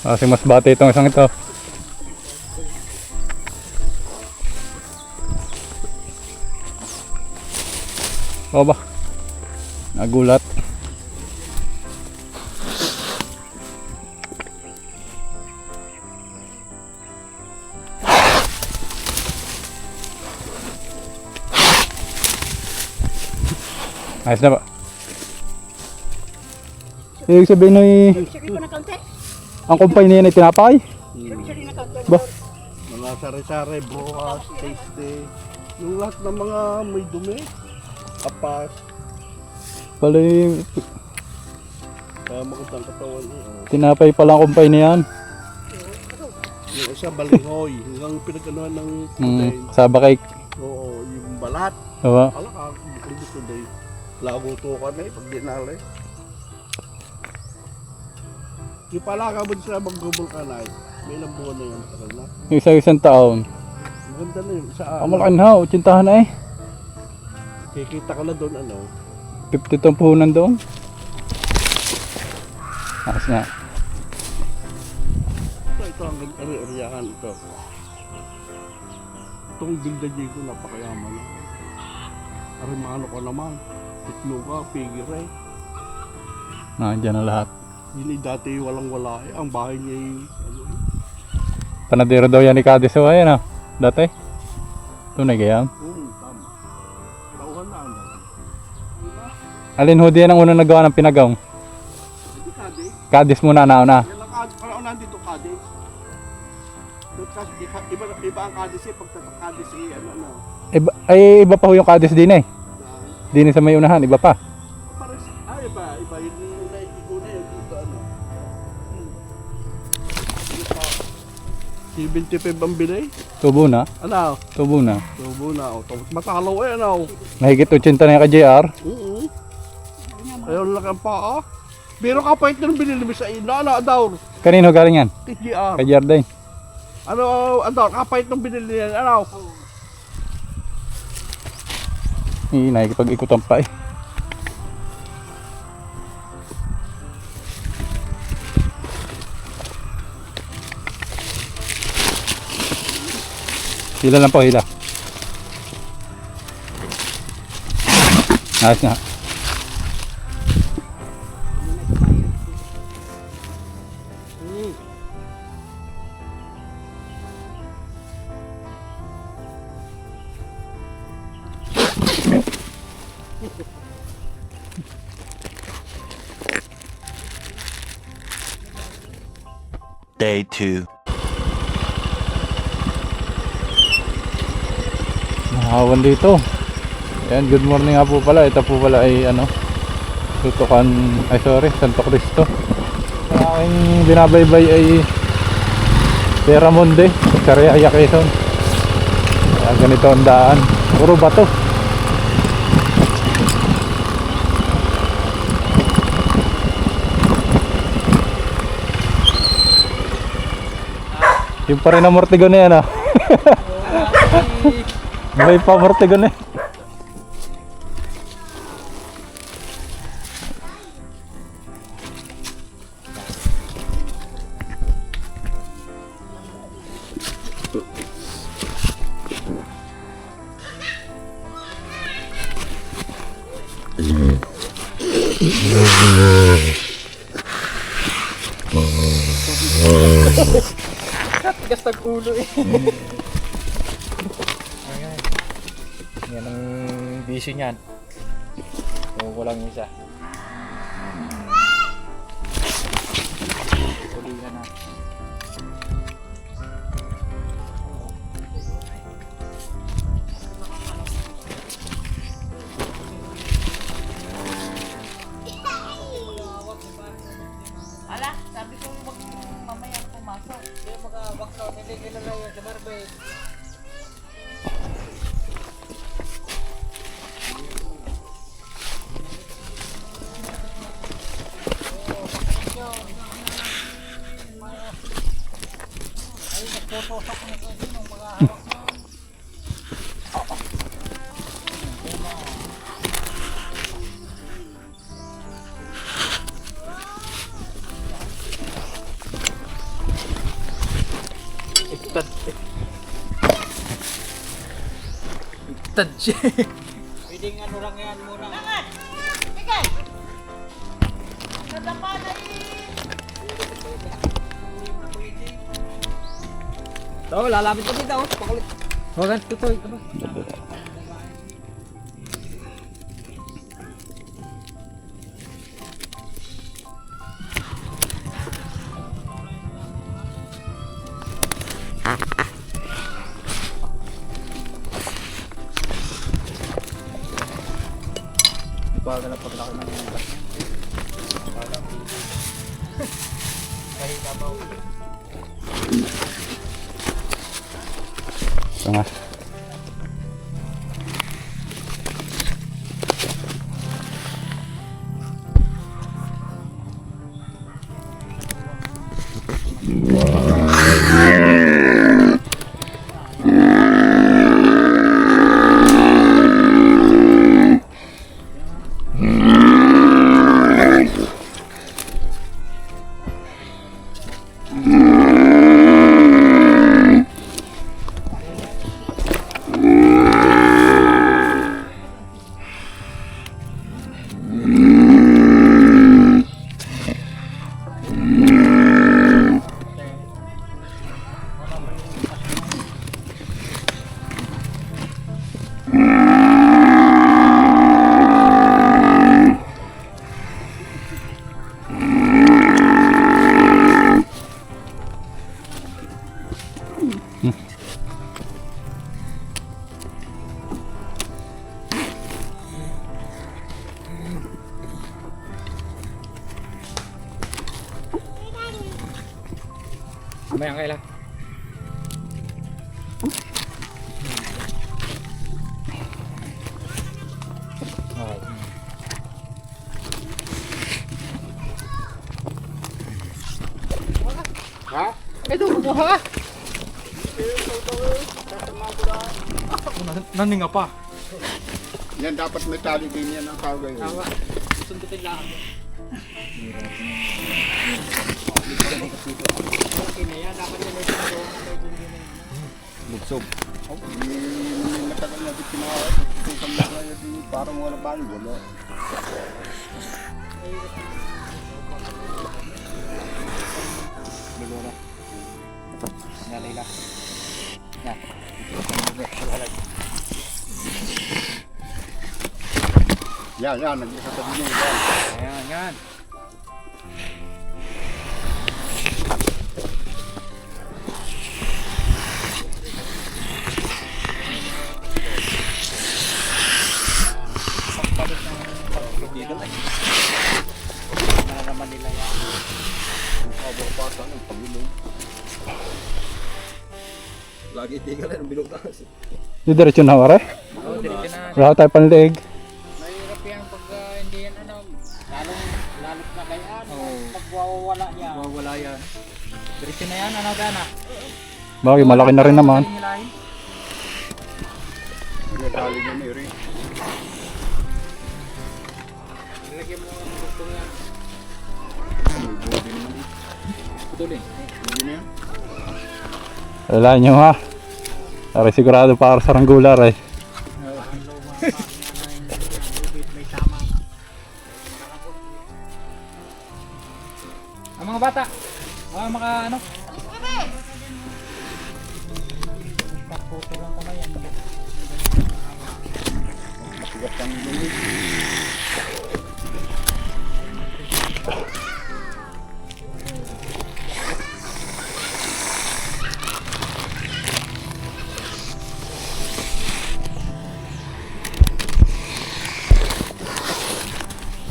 Kasi mas bati itong isang ito. O ba? Nagulat. Ayos na ba? Ibig sabihin ay Sige ko na kaunti. Ang kumpay niya ay tinapay. Kaunti. Ba? Mga sari-sari, bukas, tasty. Yung lahat ng mga may dumi. Kapas. Bali, Kaya magandang katawan niya. Tinapay pala ang kumpay niyan. Yung isa balingoy. Hanggang pinaganoan ng Mm, today. kasaba kay Oo, yung balat. Diba? Ala ka, bukli ko today. Lago to ka na eh, pag dinali. Yung pala ka mo sila ka eh. May ilang buwan na yun, tagal na. Yung isa isang taon. Ang ganda na yun. Sa Ang malaki na, utsintahan na eh. Kikita ka na doon ano. 50 tong puhunan doon. Ayos nga. Ito, ito ang ari-ariyahan ito. Itong bildaji ko napakayaman. Arimano ko naman. Itloga, pigire. Nandiyan na lahat. Yun eh, dati walang wala eh. Ang bahay niya eh, ano eh. Panadero daw yan ni Cadiz. So, ayun ah. Dati. Tunay kaya. Oo, tama. Tauhan na ang dati. Alin ho diyan ang unang nagawa ng pinagaw? Hindi kade. Cadiz muna nauna. Yan ang kade. Parang nandito kade. Doon kasi iba, iba, iba ang siya. Pagtatak kade siya, ano, ano. Iba, ay, iba pa ho yung Cadiz din eh. Din sa may unahan, iba pa. 75 ang binay. Tubo na. Ano? Tubo na. Tubo na. O, tapos matalaw eh, ano. Mahigit 80 na yung ka-JR. Oo. Ayaw lang ang paa. Pero kapait na binili mo sa ina, ano, Ador? Kanino galing yan? TGR. Ka-JR din. Ano, Ador, kapait nung binili yan, ano? Hindi, nakikipag-ikutan pa eh. Hila lang po, hila. Ayos nga. Mahawan dito. Ayan, good morning nga po pala. Ito po pala ay ano, Tutukan, ay sorry, Santo Cristo. Ang aking binabaybay ay Sierra Monde, Sariaya Quezon. Ayan, ganito ang daan. Puro bato. Yung pa rin ang mortigo na yan ah. May pa mortigo na bisyo niyan. Kung ko lang isa. Uli na na. Ala, sabi ko wag mamaya pumasok. Kaya mga-box out, hindi kilala yan sa Eh. Iktad siya. Oo, lalapit ko dito. Pakulit. Huwag ang tutoy. Aba. Bagal Ito nga. Mamaya kailan. Okay. Ha? Ito, kumuha ka. Naninga pa. Yan dapat may tali din yan ang kagay. Tama. Sundutin lang. Lugsog. Hindi matagal na din kinawa. Kung na yun, parang wala ba wala. Bilura. Nalila. Yan. Yan, yan, nag-isa sa din yan. Yan. Lagi tinggal ang bilog taas. Di diretso na wala. Oo, diretso na. Wala tayo panliig. Mahirap yan pag ah, hindi yan ano. Lalong lalot na kay ano. Oo. Pagwawala yan. Mawawala yan. Diretso na yan, ano gana? Bakit malaki na rin naman. Tali niya ni Rin. Ilagyan mo ang gusto yan. May body naman. Tulin. Hindi na yan. Wala nyo ha. Para sigurado para sa ranggular eh. May tama. Ang mga bata. Mga mga ano. Puto lang kamay yan. Matigas ang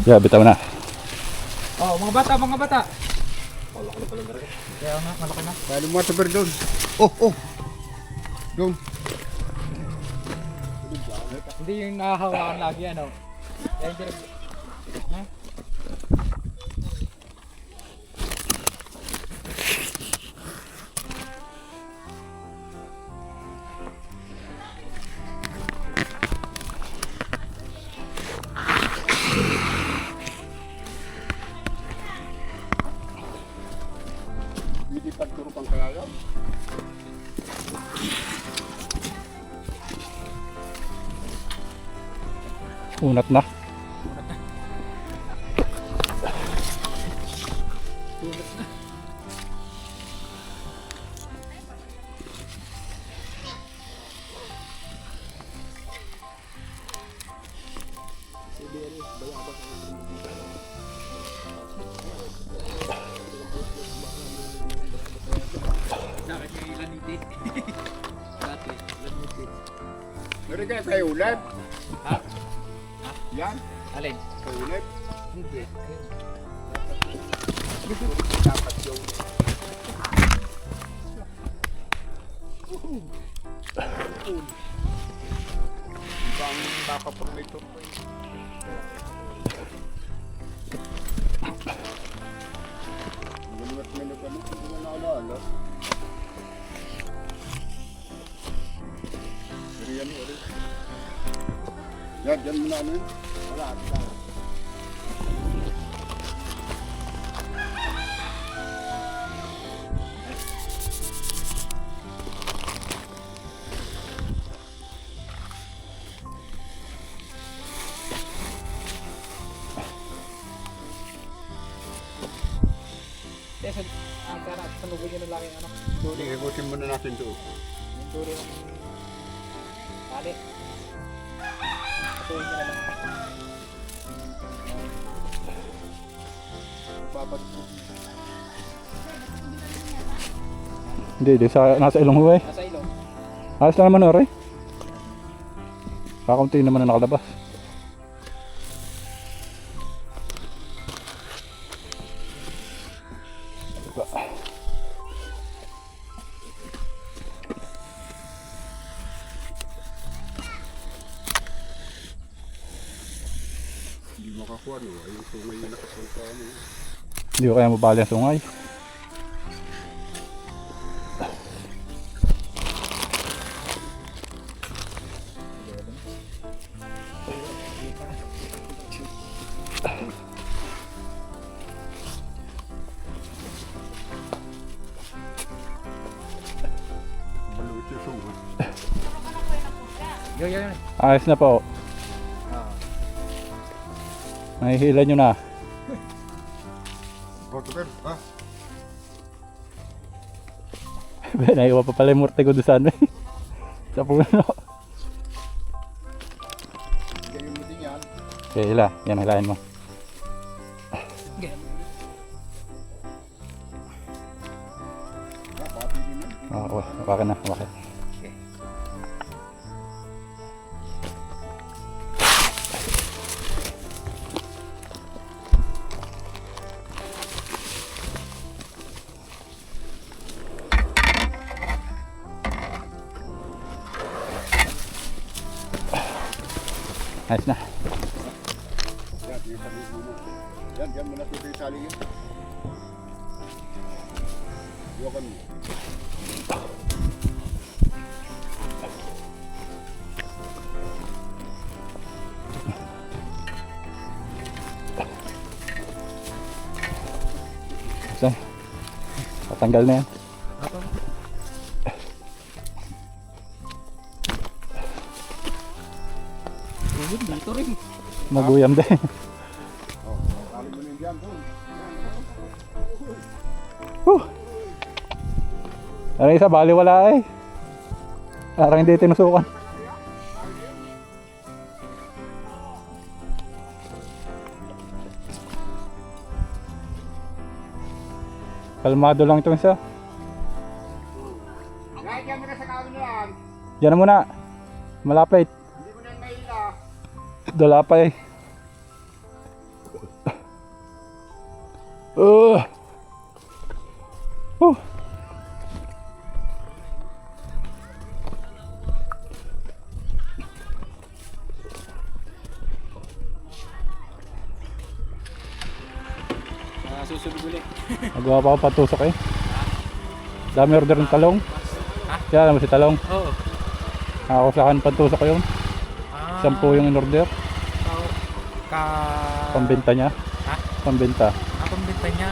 Yeah, bitaw na. Oh, mga bata, mga bata. Malaki na pala rin. Kaya nga, malaki na. Pwede mo ito doon. Oh, oh. Doon. Hindi yung nahahawakan lagi ano. Hindi Unat na. Dapat yung Ibang nakapag-monitor ko eh. Minuot minuot ano, hindi mo naalala. Pero yan ulit. Yan, yan mo na ano yun. Na yung ano. Sige, ikutin muna natin dulo ng... Tali. Patuloy nyo na lang. Babad mo. Hindi, di sa, nasa ilong huway. Nasa ilong. Ayos lang naman ore. Kakaunti naman na nakalabas. Mabali ang sungay. Ayos na po. Ah. Mahihila nyo na. Naiwa pa pala yung murte ko doon sa ano eh. Sa puno. Okay, hila. Yan, hilahin mo. Ah. Oo, oh, hawakan na, hawakan. Yan, yan mo na tuloy yung sali yun. Iwakan mo. Saan? Tatanggal na yan. Tuhod, dito rin. Maguyam din. Doon. Ano isa, bali wala eh. Parang hindi tinusukan. Kalmado lang itong isa. Kahit yan mo na sa yan. Diyan na muna. Malapit. Hindi mo na yung mahila. Dalapay. Uh. Uh. Ah, susunod ulit. Nagawa pa ako patusok eh. Dami order ng talong. Kaya alam mo si talong. Oo. Akin pantusok yun. Ah. Sampu yung in-order. Ka... Pambenta niya. Ha? Pambenta. Ah, pambenta niya.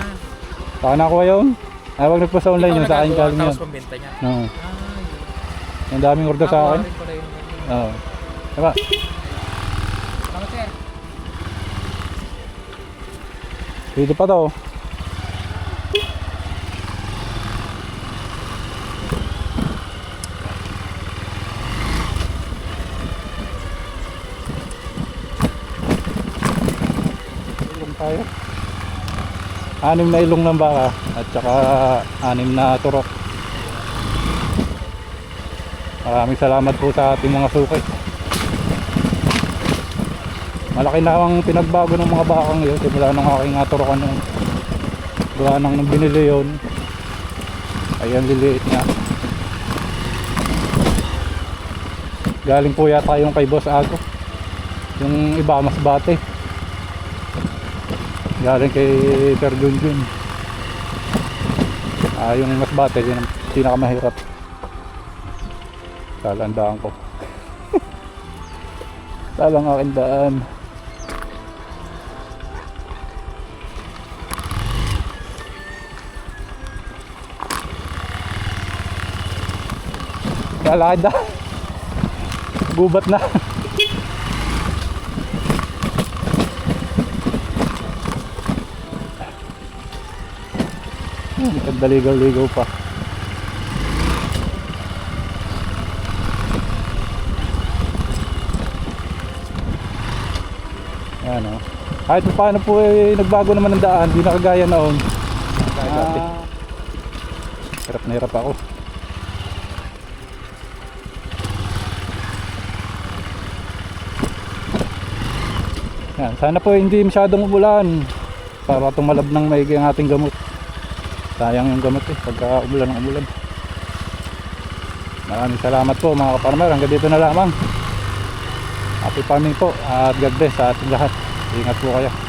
Saka nakuha yun. Ah, wag na po sa online yung sa akin kaling yun. Tapos pambenta niya. Oo. Ah, Ang daming order sa akin. Oo. Diba? Salamat sir. Dito pa to. Tulong tayo. Anim na ilong ng baka at saka anim na turok. Maraming salamat po sa ating mga suki. Malaki na ang pinagbago ng mga bakang yun simula nung aking atorokan nung gawa nang binili yun. Ayan liliit niya. Galing po yata yung kay Boss Ago. Yung iba mas bate. Galing kay Sir Junjun. Ah, yung mas bate yun ang pinakamahirap. Talandaan ko. Talang aking daan. Lalakad. Gubat na. Hmm, Daligaw-ligaw pa. Ayan o. Kahit pa paano po eh, nagbago naman ang daan, di na kagaya noon. Dati. Ah, Hirap na hirap ako. Yan, sana po hindi masyadong umulan para tumalab ng maigi ang ating gamot. Sayang yung gamot eh, pagka umulan ng umulan. Maraming salamat po mga kaparmer, hanggang dito na lamang. Happy farming po at God bless sa ating lahat. Ingat po kayo.